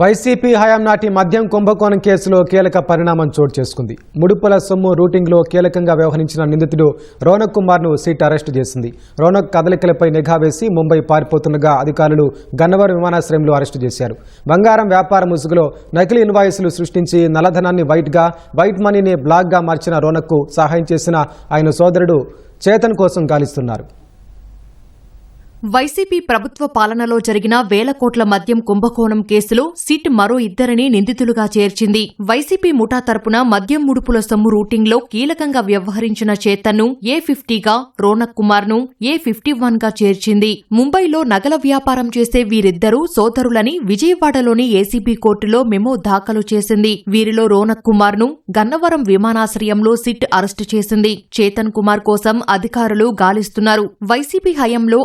YCP హయాం నాటి మద్యం కుంభకోణం కేసులో కీలక పరిణామం చోటు చేసుకుంది. ముడుపుల సొమ్ము రూటింగ్లో కీలకంగా వ్యవహరించిన నిందితుడు రోనక్ కుమార్ను సీట్ అరెస్టు చేసింది. రోనక్ కదలికలపై నిఘా వేసి ముంబై పారిపోతుండగా అధికారులు గన్నవరం విమానాశ్రయంలో అరెస్టు చేశారు. బంగారం వ్యాపార ముసుగులో నకిలీ ఇన్వాయిస్లు సృష్టించి నల్లధనాన్ని వైట్గా వైట్ మనీని బ్లాక్గా మార్చిన రోనక్కు సహాయం చేసిన ఆయన సోదరుడు చేతన్ కోసం గాలిస్తున్నారు. వైసీపీ ప్రభుత్వ పాలనలో జరిగిన వేల కోట్ల మద్యం కుంభకోణం కేసులో సిట్ మరో ఇద్దరిని నిందితులుగా చేర్చింది. వైసీపీ ముఠా తరపున మద్యం ముడుపుల సొమ్ము రూటింగ్లో కీలకంగా వ్యవహరించిన చేతన్ను ఏ ఫిఫ్టీగా రోనక్ కుమార్ను ఏ ఫిఫ్టీ వన్గా చేర్చింది. ముంబైలో నగల వ్యాపారం చేసే వీరిద్దరూ సోదరులని విజయవాడలోని ఏసీబీ కోర్టులో మెమో దాఖలు చేసింది. వీరిలో రోనక్ కుమార్ను గన్నవరం విమానాశ్రయంలో సిట్ అరెస్టు చేసింది. చేతన్ కుమార్ కోసం అధికారులు గాలిస్తున్నారు. వైసీపీ హయాంలో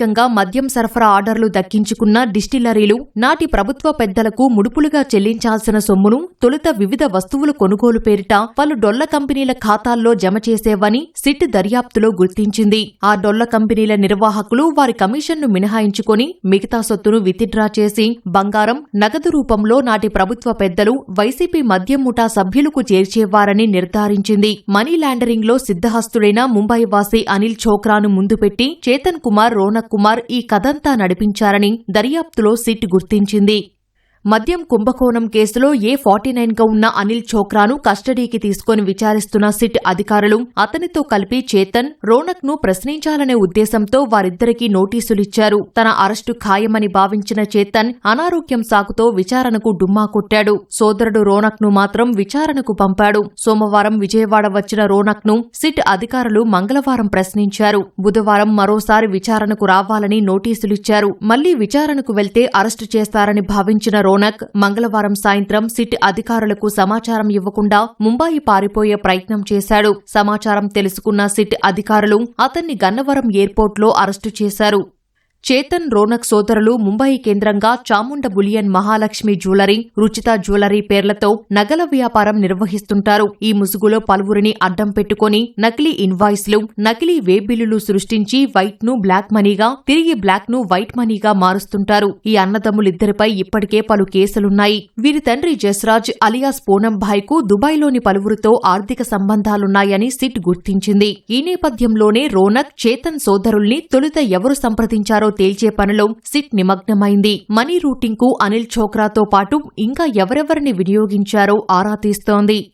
అత్యధికంగా మద్యం సరఫరా ఆర్డర్లు దక్కించుకున్న డిస్టిలరీలు నాటి ప్రభుత్వ పెద్దలకు ముడుపులుగా చెల్లించాల్సిన సొమ్మును తొలుత వివిధ వస్తువుల కొనుగోలు పేరిట పలు డొల్ల కంపెనీల ఖాతాల్లో జమ చేసేవని సిట్ దర్యాప్తులో గుర్తించింది. ఆ డొల్ల కంపెనీల నిర్వాహకులు వారి కమిషన్ను మినహాయించుకొని మిగతా సొత్తును విత్డ్రా చేసి బంగారం నగదు రూపంలో నాటి ప్రభుత్వ పెద్దలు వైసీపీ మద్యం ముఠా సభ్యులకు చేర్చేవారని నిర్ధారించింది. మనీ లాండరింగ్లో సిద్ధహస్తుడైన ముంబై వాసి అనిల్ చోక్రాను ముందు పెట్టి చేతన్ కుమార్ రోనక్ కుమార్ ఈ కథంతా నడిపించారని దర్యాప్తులో సిట్ గుర్తించింది. మద్యం కుంభకోణం కేసులో ఏ ఫార్టీ నైన్గా ఉన్న అనిల్ చోక్రాను కస్టడీకి తీసుకుని విచారిస్తున్న సిట్ అధికారులు అతనితో కలిపి చేతన్ రోనక్ను ప్రశ్నించాలనే ఉద్దేశంతో వారిద్దరికీ నోటీసులిచ్చారు. తన అరెస్టు ఖాయమని భావించిన చేతన్ అనారోగ్యం సాకుతో విచారణకు డుమ్మా కొట్టాడు. సోదరుడు రోనక్ను మాత్రం విచారణకు పంపాడు. సోమవారం విజయవాడ వచ్చిన రోనక్ను సిట్ అధికారులు మంగళవారం ప్రశ్నించారు. బుధవారం మరోసారి విచారణకు రావాలని నోటీసులిచ్చారు. మళ్ళీ విచారణకు వెళ్తే అరెస్టు చేస్తారని భావించిన రోనక్ మంగళవారం సాయంత్రం సిట్ అధికారులకు సమాచారం ఇవ్వకుండా ముంబాయి పారిపోయే ప్రయత్నం చేశాడు. సమాచారం తెలుసుకున్న సిట్ అధికారులు అతన్ని గన్నవరం ఎయిర్పోర్ట్లో అరెస్టు చేశారు. చేతన్ రోనక్ సోదరులు ముంబై కేంద్రంగా Chamunda bullion Mahalakshmi jewellery Ruchita jewellery పేర్లతో నగల వ్యాపారం నిర్వహిస్తుంటారు. ఈ ముసుగులో పలువురిని అడ్డం పెట్టుకుని నకిలీ ఇన్వాయిస్లు నకిలీ వే బిల్లులు సృష్టించి వైట్ను బ్లాక్ మనీగా తిరిగి బ్లాక్ను వైట్ మనీగా మారుస్తుంటారు. ఈ అన్నదమ్ములిద్దరిపై ఇప్పటికే పలు కేసులున్నాయి. వీరి తండ్రి జస్రాజ్ అలియాస్ పూనంభాయ్కు దుబాయ్లోని పలువురితో ఆర్థిక సంబంధాలున్నాయని సిట్ గుర్తించింది. ఈ నేపథ్యంలోనే రోనక్ చేతన్ సోదరుల్ని తొలుత ఎవరు సంప్రదించారో తేల్చే పనిలో సిట్ నిమగ్నమైంది. మనీ రూటింగ్కు అనిల్ చోక్రాతో పాటు ఇంకా ఎవరెవరిని వినియోగించారో ఆరా తీస్తోంది.